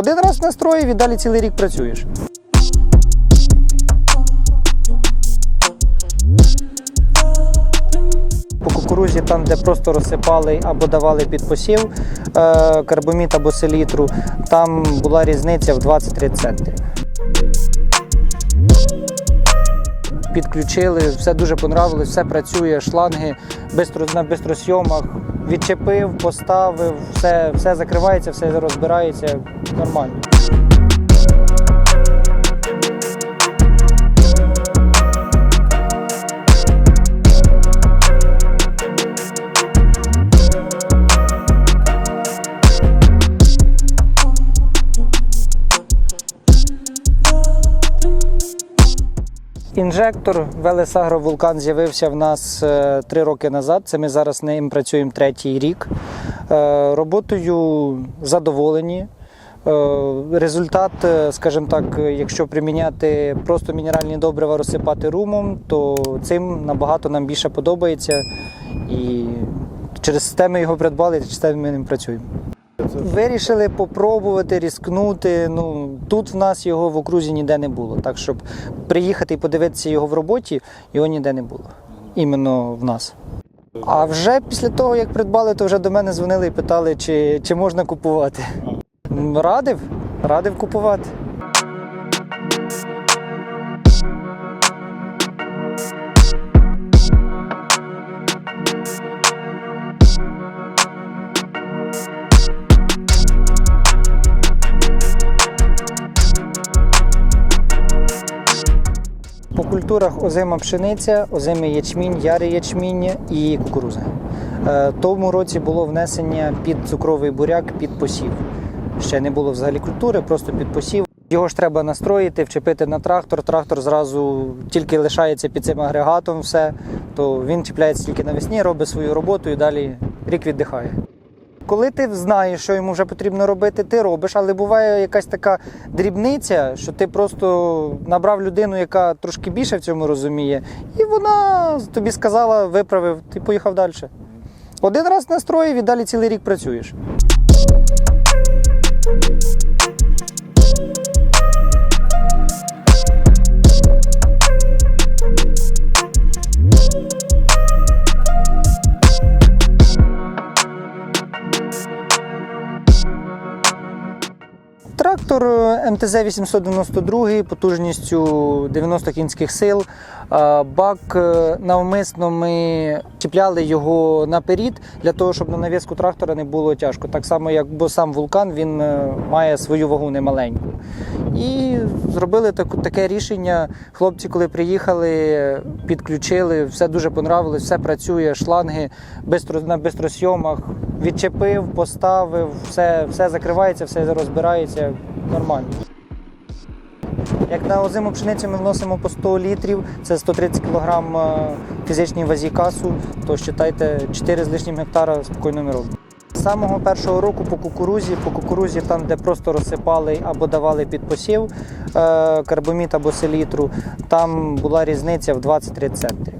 Один раз настроїв і далі цілий рік працюєш. По кукурузі, там, де просто розсипали або давали під посів е, карбоміт або селітру, там була різниця в 20-30 центів. Підключили, все дуже понравилось, все працює, шланги бистро, на бистросйомах. Відчепив, поставив, все, все закривається, все розбирається нормально. Інжектор Велес Вулкан з'явився в нас е, три роки назад. Це ми зараз ним працюємо третій рік. Е, Роботою задоволені. Е, Результат, скажімо так, якщо приміняти просто мінеральні добрива, розсипати румом, то цим набагато нам більше подобається. І через те ми його придбали, через те ми ним працюємо. Вирішили попробувати, різкнути. Ну тут в нас його в окрузі ніде не було. Так щоб приїхати і подивитися його в роботі, його ніде не було. Іменно в нас. А вже після того, як придбали, то вже до мене дзвонили і питали, чи, чи можна купувати. Радив, радив купувати. По культурах озима пшениця, озимий ячмінь, ярий ячмінь і кукуруза. Е, Тому році було внесення під цукровий буряк під посів. Ще не було взагалі культури, просто під посів. Його ж треба настроїти, вчепити на трактор. Трактор зразу тільки лишається під цим агрегатом, все, то він чіпляється тільки навесні, робить свою роботу і далі рік віддихає. Коли ти знаєш, що йому вже потрібно робити, ти робиш, але буває якась така дрібниця, що ти просто набрав людину, яка трошки більше в цьому розуміє, і вона тобі сказала, виправив, ти поїхав далі. Один раз настроїв і далі цілий рік працюєш. Трактор е, МТЗ 892 потужністю 90 кінських сил. Бак е, навмисно ми чіпляли його наперед для того, щоб на навіску трактора не було тяжко. Так само, як бо сам вулкан він е, має свою вагу немаленьку. І зробили таку- таке рішення. Хлопці, коли приїхали, підключили, все дуже понравилось, все працює, шланги бистро, на бистросйомах. Відчепив, поставив, все, все закривається, все розбирається нормально. Як на озиму пшеницю ми вносимо по 100 літрів, це 130 кг фізичній вазі касу, то вважайте 4 з лишнім гектара спокійно ми робимо. З самого першого року по кукурузі, по кукурузі, там, де просто розсипали або давали під посів е, карбоміт або селітру, там була різниця в 20-30 центів.